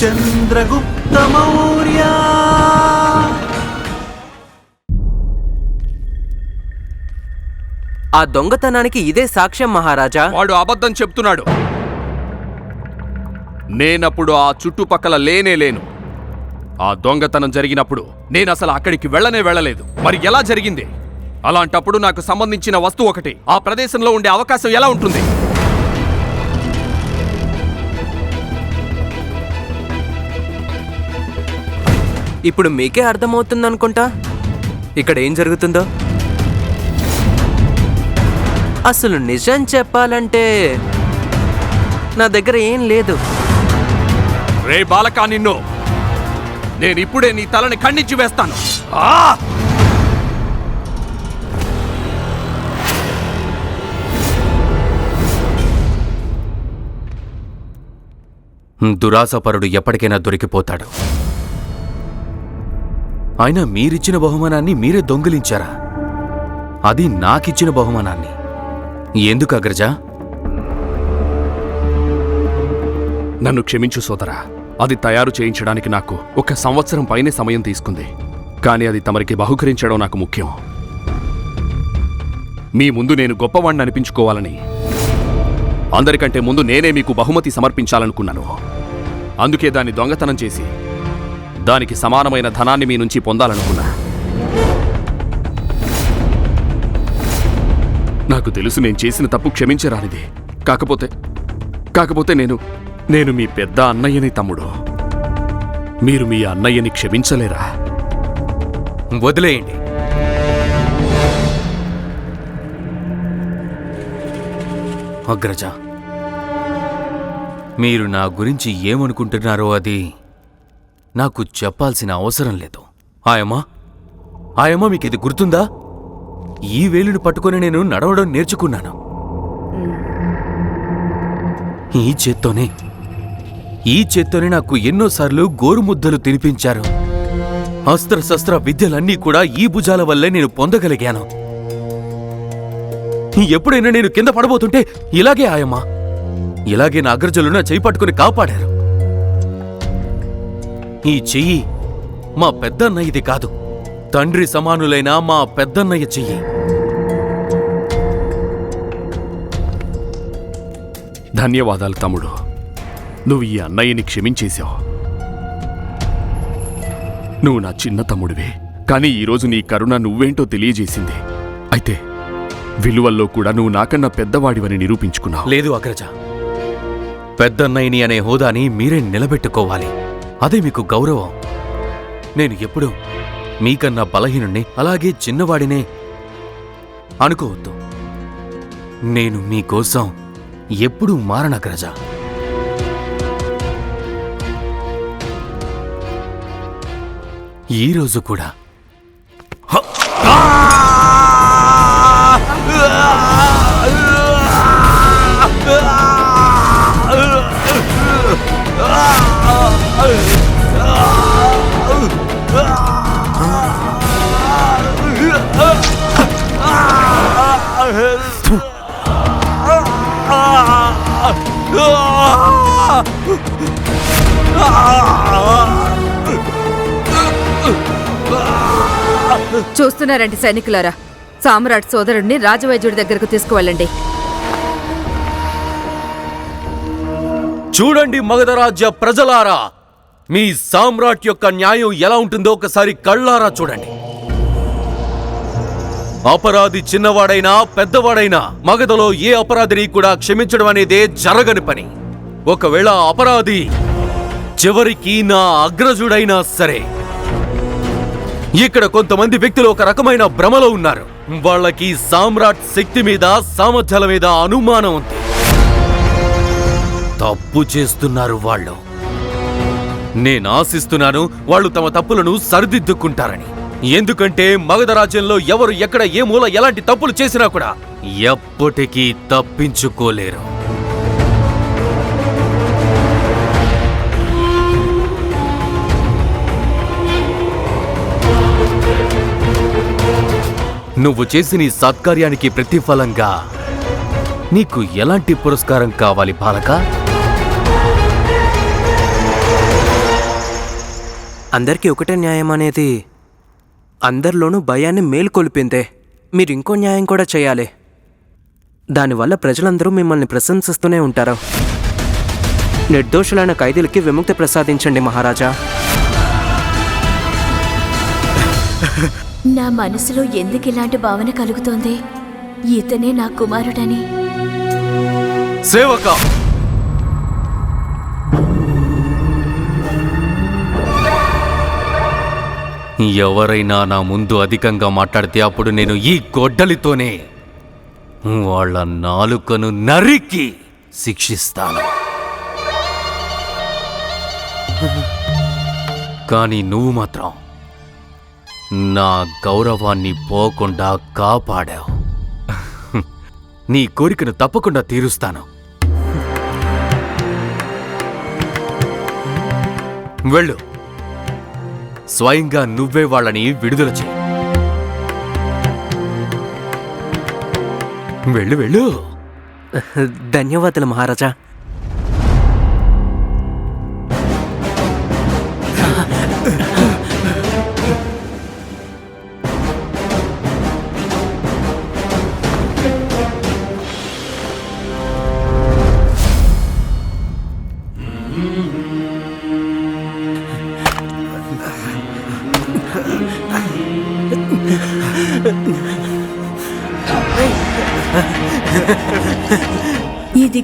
చంద్రగుప్త మౌర్య. ఆ దొంగతనానికి ఇదే సాక్ష్యం మహారాజా. వాడు అబద్ధం చెప్తున్నాడు. నేనప్పుడు ఆ చుట్టుపక్కల లేనే లేను. ఆ దొంగతనం జరిగినప్పుడు నేను అసలు అక్కడికి వెళ్ళనే వెళ్ళలేదు. మరి ఎలా జరిగింది? అలాంటప్పుడు నాకు సంబంధించిన వస్తువు ఒకటి. ఆ ప్రదేశంలో ఉండే అవకాశం ఎలా ఉంటుంది? ఇప్పుడు మీకే అర్థమవుతుందనుకుంటా? ఇక్కడ ఏం జరుగుతుందో? అసలు నిజం చెప్పాలంటే నా దగ్గర ఏం లేదు. రే బాలకా నిన్ను. నేను ఇప్పుడే నీ తలని ఖండించి వేస్తాను. ఆ! దురాసపరుడు ఎప్పటికైనా దొరికిపోతాడు. అయినా మీరిచ్చిన బహుమానాన్ని మీరే దొంగిలించారా? అది నాకిచ్చిన బహుమానాన్ని. ఎందుకు అగ్రజ? నన్ను క్షమించు సోదరా. అది తయారు చేయించడానికి నాకు ఒక సంవత్సరం పైనే సమయం తీసుకుంది. కానీ అది తమరికి బహుకరించడం నాకు ముఖ్యం. మీ ముందు నేను గొప్పవాణ్ణి అనిపించుకోవాలని. అందరికంటే ముందు నేనే మీకు బహుమతి సమర్పించాలనుకున్నాను. అందుకే దాన్ని దొంగతనం చేసి దానికి సమానమైన ధనాన్ని మీ నుంచి పొందాలనుకున్నా. నాకు తెలుసు నేను చేసిన తప్పు క్షమించరానిది. కాకపోతే కాకపోతే నేను నేను మీ పెద్ద అన్నయ్యని తమ్ముడు. మీరు మీ అన్నయ్యని క్షమించలేరా? వదిలేయండి. అగ్రజ మీరు నా గురించి ఏమనుకుంటున్నారో అది నాకు చెప్పాల్సిన అవసరం లేదు. ఆయమ్మా ఆయమ్మా మీకు ఇది గుర్తుందా? ఈ వేలుని పట్టుకొని నేను నడవడం నేర్చుకున్నాను. ఈ చేత్తోనే ఈ చేత్తోనే నాకు ఎన్నోసార్లు గోరుముద్దలు తినిపించారు. అస్త్రశస్త్ర విద్యలన్నీ కూడా ఈ భుజాల వల్లే నేను పొందగలిగాను. ఎప్పుడైనా నేను కింద పడబోతుంటే ఇలాగే ఆయమ్మా ఇలాగే నా అగ్రజలు నా చెయ్యి పట్టుకుని కాపాడారు. ఈ చెయ్యి మా పెద్దన్నయ్యది కాదు. తండ్రి సమానులైన మా పెద్దన్నయ్య చెయ్యి. ధన్యవాదాలు తమ్ముడు. నువ్వు ఈ అన్నయ్యని క్షమించేశావు. నువ్వు నా చిన్న తమ్ముడివే. కానీ ఈరోజు నీ కరుణ నువ్వేంటో తెలియజేసింది. అయితే విలువల్లో కూడా నువ్వు నాకన్నా పెద్దవాడివని నిరూపించుకున్నావు. లేదు అగ్రజ. పెద్దన్నయ్యని అనే హోదాని మీరే నిలబెట్టుకోవాలి. అదే మీకు గౌరవం. నేను ఎప్పుడూ మీకన్నా బలహీనుణ్ణి అలాగే చిన్నవాడినే అనుకోవద్దు. నేను మీకోసం ఎప్పుడూ మారనగ్రజ ఈరోజు కూడా. చూస్తున్నారండి సైనికులారా. సామ్రాట్ సోదరుడిని రాజవైద్యుడి దగ్గరకు తీసుకువెళ్ళండి. చూడండి మగధరాజ్య ప్రజలారా మీ సామ్రాట్ యొక్క న్యాయం ఎలా ఉంటుందో ఒకసారి కళ్ళారా చూడండి. అపరాధి చిన్నవాడైనా పెద్దవాడైనా మగధలో ఏ అపరాధిని కూడా క్షమించడం అనేదే జరగని పని. ఒకవేళ అపరాధి చివరికి నా అగ్రజుడైనా సరే ఇక్కడ కొంతమంది వ్యక్తులు ఒక రకమైన భ్రమలో ఉన్నారు. వాళ్ళకి సామ్రాట్ శక్తి మీద సామర్థ్యాల మీద అనుమానం ఉంది. తప్పు చేస్తున్నారు వాళ్ళు. నేను ఆశిస్తున్నాను వాళ్ళు తమ తప్పులను సరిదిద్దుకుంటారని. ఎందుకంటే మగధ రాజ్యంలో ఎవరు ఎక్కడ ఏ మూల ఎలాంటి తప్పులు చేసినా కూడా ఎప్పటికీ తప్పించుకోలేరు. నువ్వు చేసిన ఈ సత్కార్యానికి ప్రతిఫలంగా నీకు ఎలాంటి పురస్కారం కావాలి బాలక? అందరికీ ఒకటే న్యాయం అనేది. అందరిలోనూ భయాన్ని మేలుకొల్పిందే. మీరు ఇంకో న్యాయం కూడా చేయాలి. దానివల్ల ప్రజలందరూ మిమ్మల్ని ప్రశంసిస్తూనే ఉంటారు. నిర్దోషులైన ఖైదీలకి విముక్తి ప్రసాదించండి మహారాజా. నా మనసులో ఎందుకు ఇలాంటి భావన కలుగుతోంది? ఇతనే నా కుమారుడని. సేవక! ఎవరైనా నా ముందు అధికంగా మాట్లాడితే అప్పుడు నేను ఈ గొడ్డలితోనే వాళ్ళ నాలుకను నరికి శిక్షిస్తాను. కానీ నువ్వు మాత్రం నా గౌరవాన్ని పోకుండా కాపాడావు. నీ కోరికను తప్పకుండా తీరుస్తాను. వెళ్ళు. స్వయంగా నువ్వే వాళ్ళని విడుదల చేయి. వెళ్ళు వెళ్ళు. ధన్యవాదాలు మహారాజా.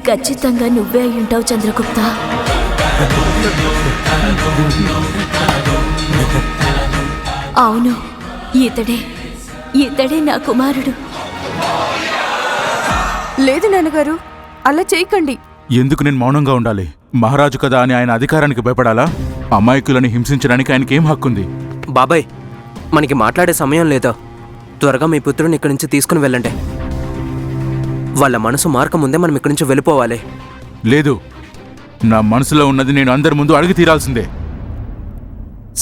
ఖచ్చితంగా నువ్వే అయ్యుంటావు చంద్రగుప్త. అవును ఇతడే. ఇతడే నా కుమారుడు. లేదు నాన్నగారు అలా చేయకండి. ఎందుకు నేను మౌనంగా ఉండాలి? మహారాజు కదా అని ఆయన అధికారానికి భయపడాలా? అమాయకులని హింసించడానికి ఆయనకి ఏం హక్కుంది? బాబాయ్ మనకి మాట్లాడే సమయం లేదు? త్వరగా మీ పుత్రుని ఇక్కడి నుంచి తీసుకుని వెళ్ళండి. వాళ్ళ మనసు మార్క ముందే మనం ఇక్కడి నుంచి వెళ్ళిపోవాలి. లేదు. నా మనసులో ఉన్నది నేను అందరి ముందు అడిగి తీరాల్సిందే.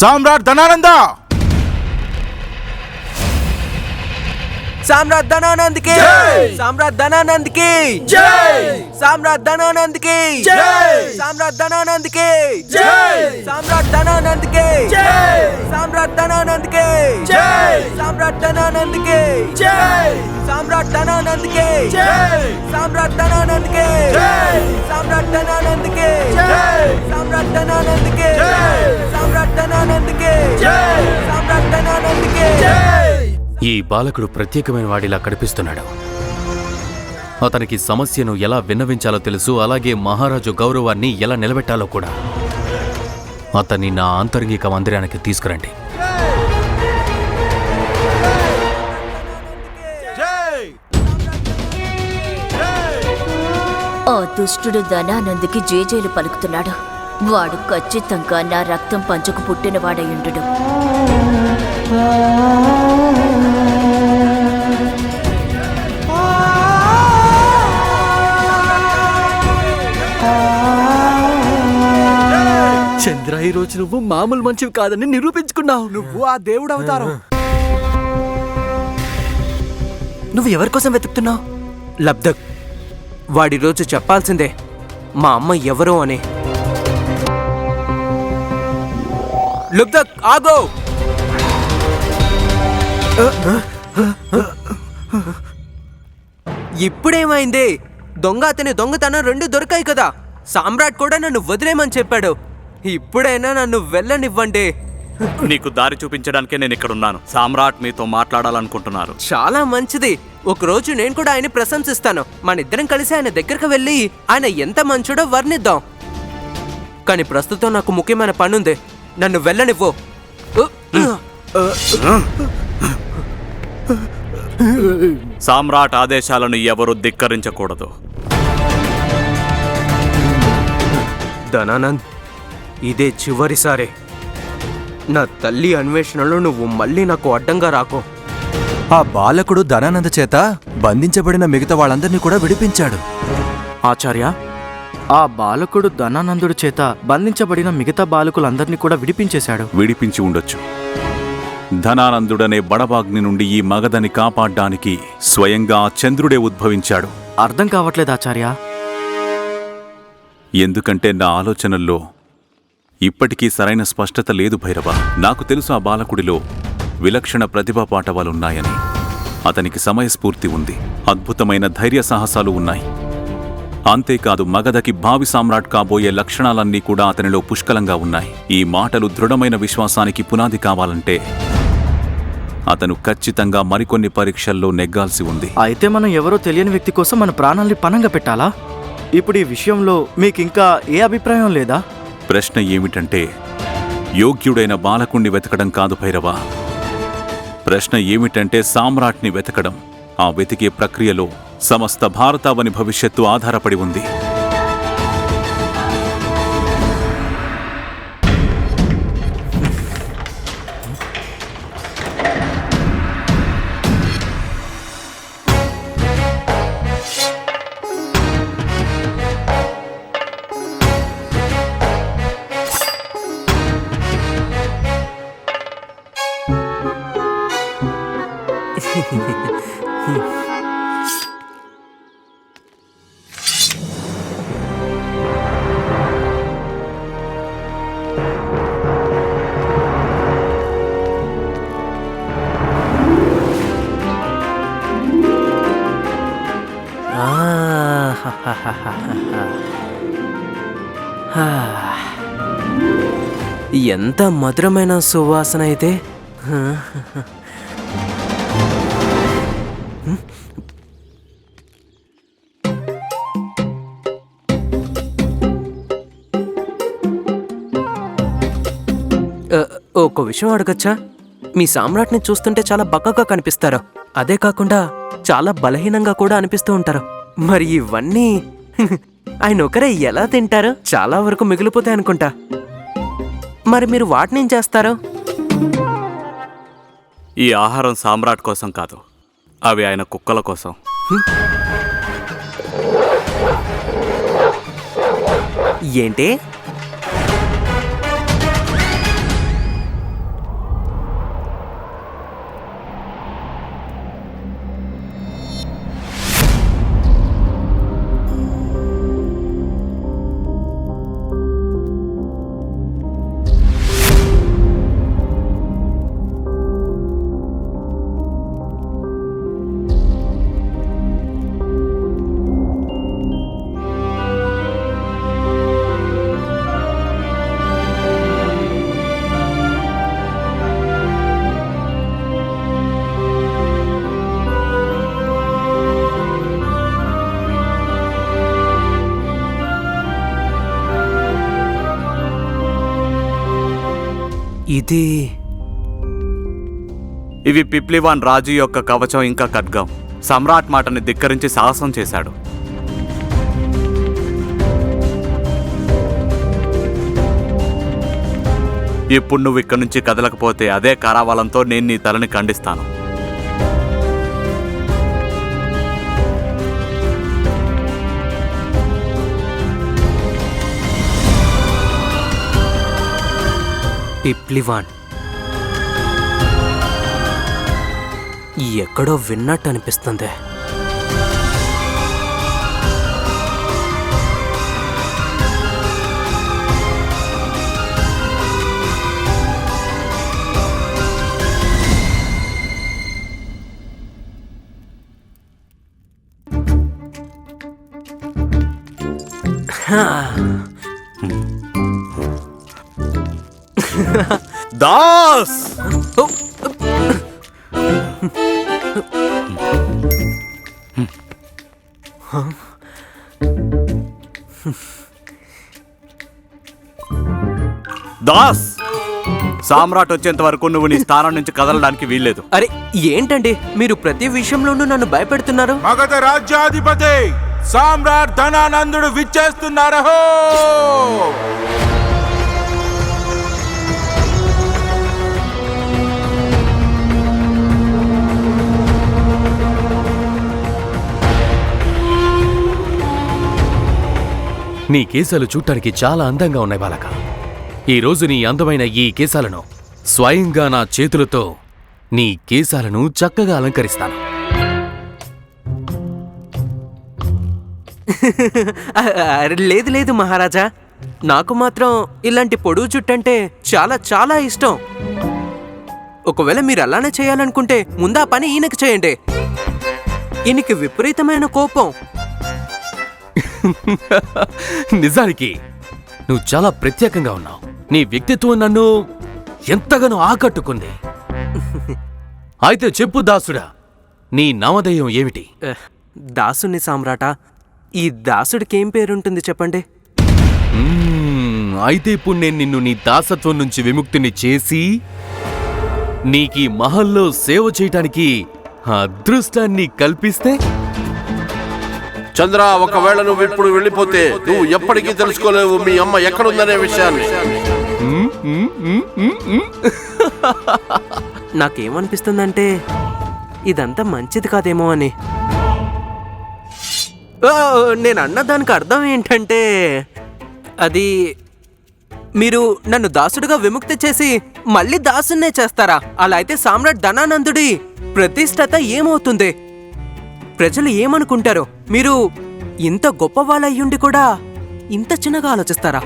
సామ్రాట్ ధనానంద! సామ్రాట్ ధనానంద్కి! సామ్రాట్ ధనానంద్కి! సామ్రాట్ ధనానంద్కి! సామ్రాట్ ధనానంద్కి! సామ్రాట్ ధనానంద్కి. సామ్రాట్ ధనానంద్కి. సామ్రాట్ ధనానంద్కి. సామ్రాట్ ధనానంద్కి. సామ్రాట్ ధనానంద్కి. సామ్రాట్ ధనానంద్కి. సామ్రాట్ ధనానంద్కి. సామ్రాట్ ధనానంద్కి. సామ్రాట్ ధనానంద్కి. ఈ బాలకుడు ప్రత్యేకమైన వాడిలా కనిపిస్తున్నాడు. అతనికి సమస్యను ఎలా విన్నవించాలో తెలుసు అలాగే మహారాజు గౌరవాన్ని ఎలా నిలబెట్టాలో కూడా. అతన్ని నా ఆంతరంగిక మందిరానికి తీసుకురండి. ఆ దుష్టుడు ధనానందుకి జేజేలు పలుకుతున్నాడు. వాడు ఖచ్చితంగా నా రక్తం పంచుకు పుట్టినవాడయుండు చంద్ర ఈ రోజు నువ్వు మామూలు మంచివి కాదని నిరూపించుకున్నావు. నువ్వు ఆ దేవుడు అవతారం. నువ్వు ఎవరి కోసం వెతుకుతున్నావు? లబ్ధక్ వాడి రోజు చెప్పాల్సిందే మా అమ్మ ఎవరో అని. లుబ్ధక్ ఆగో! ఇప్పుడేమైంది? దొంగ అతని దొంగతనం రెండు దొరికాయి కదా. సామ్రాట్ కూడా నన్ను వదిలేమని చెప్పాడు. ఇప్పుడైనా నన్ను వెళ్ళనివ్వండి. నీకు దారి చూపించడానికే నేను ఇక్కడ ఉన్నాను సామ్రాట్ మీతో మాట్లాడాలనుకుంటున్నారు. చాలా మంచిది. ఒక రోజు నేను కూడా ఆయన ప్రశంసిస్తాను. మన ఇద్దరం కలిసి ఆయన దగ్గరకు వెళ్ళి ఆయన ఎంత మంచోడో వర్ణిద్దాం. కానీ ప్రస్తుతం నాకు ముఖ్యమైన పని ఉంది నన్ను వెళ్ళనివ్వు. సామ్రాట్ ఆదేశాలను ఎవరు ధిక్కరించకూడదు. ధనానంద్ ఇదే చివరిసారి. నా తల్లి అన్వేషణలో నువ్వు మళ్ళీ నాకు అడ్డంగా రాకో. ఆ బాలకుడు ధనానంద చేత బంధించబడిన మిగతా వాళ్ళందరినీ కూడా విడిపించాడు. ఆచార్య ఆ బాలకుడు ధనానందుడి చేత బంధించబడిన మిగతా బాలకులందరినీ కూడా విడిపించేశాడు. విడిపించి ఉండొచ్చు. ధనానందుడనే బడబాగ్ని నుండి ఈ మగధని కాపాడ్డానికి స్వయంగా ఆ చంద్రుడే ఉద్భవించాడు. ఇప్పటికీ సరైన స్పష్టత లేదు భైరవ. నాకు తెలుసు ఆ బాలకుడిలో విలక్షణ ప్రతిభా పాఠవాలున్నాయని. అతనికి సమయస్ఫూర్తి ఉంది. అద్భుతమైన ధైర్య సాహసాలు ఉన్నాయి. అంతేకాదు మగధకి భావి సామ్రాట్ కాబోయే లక్షణాలన్నీ కూడా అతనిలో పుష్కలంగా ఉన్నాయి. ఈ మాటలు దృఢమైన విశ్వాసానికి పునాది కావాలంటే అతను ఖచ్చితంగా మరికొన్ని పరీక్షల్లో నెగ్గాల్సి ఉంది. అయితే మనం ఎవరో తెలియని వ్యక్తి కోసం మన ప్రాణాల్ని పనంగా పెట్టాలా? ఇప్పుడు ఈ విషయంలో మీకింకా ఏ అభిప్రాయం లేదా? ప్రశ్న ఏమిటంటే యోగ్యుడైన బాలకుణ్ణి వెతకడం కాదు భైరవ. ప్రశ్న ఏమిటంటే సామ్రాట్ని వెతకడం. ఆ వెతికే ప్రక్రియలో సమస్త భారతావని భవిష్యత్తు ఆధారపడి ఉంది. మధురమైన సువాసన అయితే. ఒక విషయం అడగచ్చా? మీ సామ్రాట్ని చూస్తుంటే చాలా బక్కగా కనిపిస్తారు. అదే కాకుండా చాలా బలహీనంగా కూడా అనిపిస్తూ ఉంటారు. మరి ఇవన్నీ ఆయన ఒకరే ఎలా తింటారు? చాలా వరకు మిగిలిపోతాయి అనుకుంటా. మరి మీరు వాటిని చేస్తారు? ఈ ఆహారం సామ్రాట్ కోసం కాదు అవి ఆయన కుక్కల కోసం. ఏంటి? ఇది ఇవి పిప్లివాన్ రాజు యొక్క కవచం ఇంకా ఖడ్గం. సమ్రాట్ మాటని ధిక్కరించి సాహసం చేశాడు. ఇప్పుడు నువ్వు ఇక్కడి నుంచి కదలకపోతే అదే కరావాలంతో నేను నీ తలని ఖండిస్తాను. పిప్లివాన్ ఎక్కడో విన్నట్టు అనిపిస్తుంది. దాస్! దాస్! సామ్రాట్ వచ్చేంత వరకు నువ్వు నీ స్థానం నుంచి కదలడానికి వీల్లేదు. అరే ఏంటండి? మీరు ప్రతి విషయంలోనూ నన్ను భయపెడుతున్నారు? మగధ రాజ్యాధిపతి సామ్రాట్ ధనానందుడు విచ్చేస్తున్నారు నీ కేశాలు చూడటానికి చాలా అందంగా ఉన్నాయి బాలక. ఈరోజు నీ అందమైన ఈ కేశాలను స్వయంగా నా చేతులతో నీ కేశాలను చక్కగా అలంకరిస్తాను. లేదు లేదు మహారాజా. నాకు మాత్రం ఇలాంటి పొడుగు జుట్టంటే చాలా చాలా ఇష్టం. ఒకవేళ మీరు అలానే చేయాలనుకుంటే ముందా పని ఈయనకి చేయండి. ఈయనకి విపరీతమైన కోపం. నిజానికి నువ్వు చాలా ప్రత్యేకంగా ఉన్నావు. నీ వ్యక్తిత్వం నన్ను ఎంతగానో ఆకట్టుకుంది. అయితే చెప్పు దాసుడా నీ నామధేయం ఏమిటి? దాసుని సామ్రాట? ఈ దాసుడికి ఏం పేరుంటుంది చెప్పండి? అయితే ఇప్పుడు నేను నిన్ను నీ దాసత్వం నుంచి విముక్తిని చేసి నీకీ మహల్లో సేవ చేయటానికి అదృష్టాన్ని కల్పిస్తే చంద్ర ఒకవేళ నువ్వు ఇప్పుడు వెళ్ళిపోతే నువ్వు ఎప్పటికీ తెలుసుకోలేవు మీ అమ్మ ఎక్కడుందనే విషయాన్ని. నాకేమనిపిస్తుందంటే ఇదంతా మంచిది కాదేమో అని. ఓ, నేను అన్న దానికి అర్థం ఏంటంటే అది మీరు నన్ను దాసుడుగా విముక్తి చేసి మళ్ళీ దాసున్నే చేస్తారా? అలా అయితే సామ్రాట్ ధనానందుడి ప్రతిష్టత ఏమవుతుంది? ప్రజలు ఏమనుకుంటారు మీరు ఇంత గొప్పవాళ్ళయ్యుండి కూడా ఇంత చిన్నగా ఆలోచిస్తారా?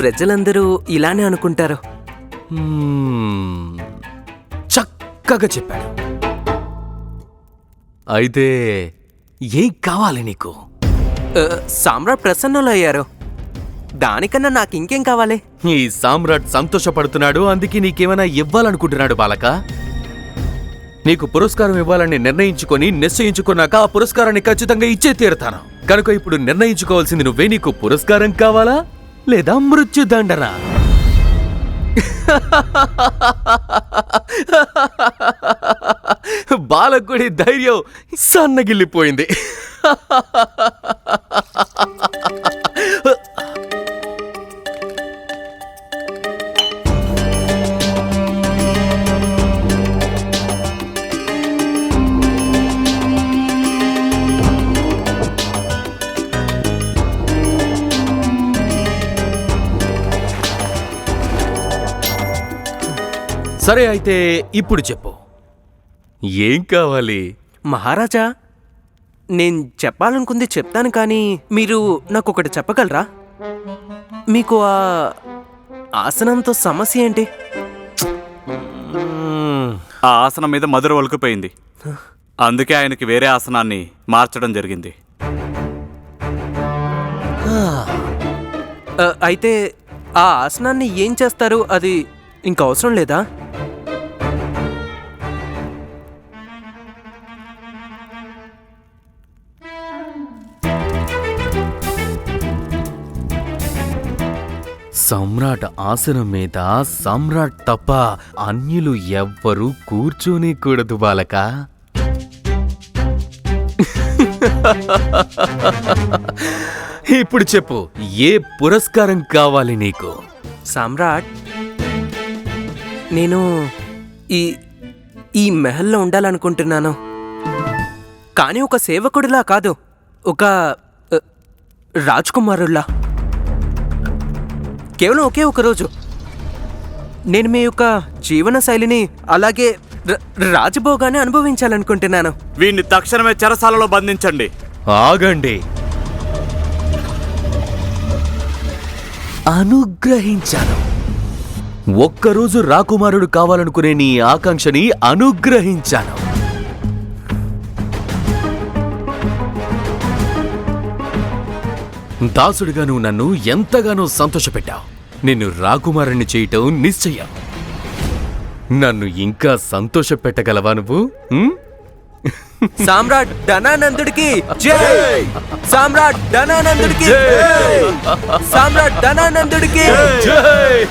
ప్రజలందరూ ఇలానే అనుకుంటారు. చక్కగా చెప్పాడు. అయితే ఏం కావాలి నీకు? సామ్రాట్ ప్రసన్నులు అయ్యారు దానికన్నా నాకు ఇంకేం కావాలి? ఈ సామ్రాట్ సంతోషపడుతున్నాడు అందుకే నీకేమైనా ఇవ్వాలనుకుంటున్నాడు బాలక? నీకు పురస్కారం ఇవ్వాలని నిర్ణయించుకొని నిశ్చయించుకున్నాక ఆ పురస్కారాన్ని ఖచ్చితంగా ఇచ్చే తీరుతాను. కనుక ఇప్పుడు నిర్ణయించుకోవాల్సింది నువ్వే. నీకు పురస్కారం కావాలా లేదా మృత్యుదండన? బాలకుడి ధైర్యం సన్నగిల్లిపోయింది. సరే అయితే ఇప్పుడు చెప్పు. ఏం కావాలి? మహారాజా నేను చెప్పాలనుకుంది చెప్తాను కానీ మీరు నాకు ఒకటి చెప్పగలరా? మీకు ఆ ఆసనంతో సమస్య ఏంటి? ఆ ఆసనం మీద మధుర ఒలికిపోయింది. అందుకే ఆయనకి వేరే ఆసనాన్ని మార్చడం జరిగింది. అయితే ఆ ఆసనాన్ని ఏం చేస్తారు? అది ఇంకా అవసరం లేదా? సమ్రాట్ ఆసనం మీద సమ్రాట్ తప్ప అన్యులు ఎవ్వరూ కూర్చోని కూడదు బాలక. ఇప్పుడు చెప్పు ఏ పురస్కారం కావాలి నీకు? సామ్రాట్ నేను ఈ ఈ మెహల్లో ఉండాలనుకుంటున్నాను. కానీ ఒక సేవకుడిలా కాదు ఒక రాజ్కుమారుల్లా. కేవలం ఒకే ఒక రోజు. నేను మీ యొక్క జీవన శైలిని అలాగే ర- రాజభోగాన్ని అనుభవించాలనుకుంటున్నాను. వీడిని తక్షణమే చెరసాలలో బంధించండి. ఆగండి. అనుగ్రహించాను. ఒక్కరోజు రాకుమారుడు కావాలనుకునే నీ ఆకాంక్షని అనుగ్రహించాను. దాసుడుగాను నన్ను ఎంతగానో సంతోషపెట్టావు. నిన్ను రాకుమారుణ్ణి చేయటం నిశ్చయం. నన్ను ఇంకా సంతోషపెట్టగలవా నువ్వు? సామ్రాట్ ధనానందుడికి జై. సామ్రాట్ ధనానందుడికి జై. సామ్రాట్ ధనానందుడికి జై.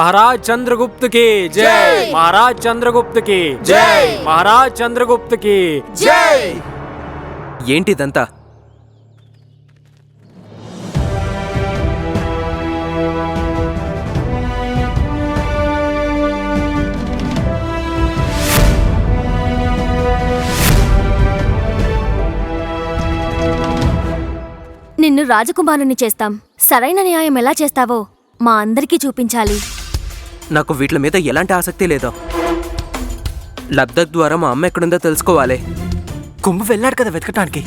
మహారాజ్ చంద్రగుప్త్కి జై. మహారాజ్ చంద్రగుప్త్కి జై. మహారాజ్ చంద్రగుప్త్కి జై. ఏంటిదంతా? నిన్ను రాజకుమారుని చేస్తాం. సరైన న్యాయం ఎలా చేస్తావో మా అందరికీ చూపించాలి. నాకు వీటి మీద ఎలాంటి ఆసక్తి లేదు. లబ్ధక్ ద్వారా మా అమ్మ ఎక్కడుందో తెలుసుకోవాలి. కుంభ వెళ్ళాడు కదా వెతకటానికి.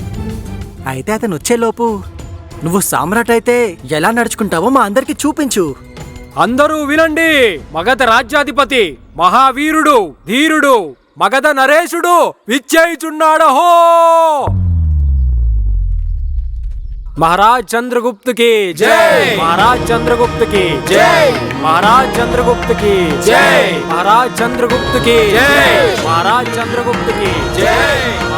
అయితే అతను వచ్చేలోపు నువ్వు సామ్రాట్ అయితే ఎలా నడుచుకుంటావో మా అందరికి చూపించు. అందరూ వినండి. మగధ రాజ్యాధిపతి మహావీరుడు ధీరుడు మగధ నరేశుడు విచ్చేయుచున్నాడహో! महाराज चंद्रगुप्त की जय महाराज चंद्रगुप्त की जय महाराज चंद्रगुप्त की जय महाराज चंद्रगुप्त की जय महाराज चंद्रगुप्त की जय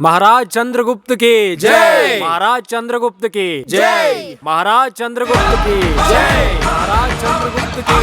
महाराज चंद्रगुप्त की जय महाराज चंद्रगुप्त की जय महाराज चंद्रगुप्त की जय महाराज चंद्रगुप्त की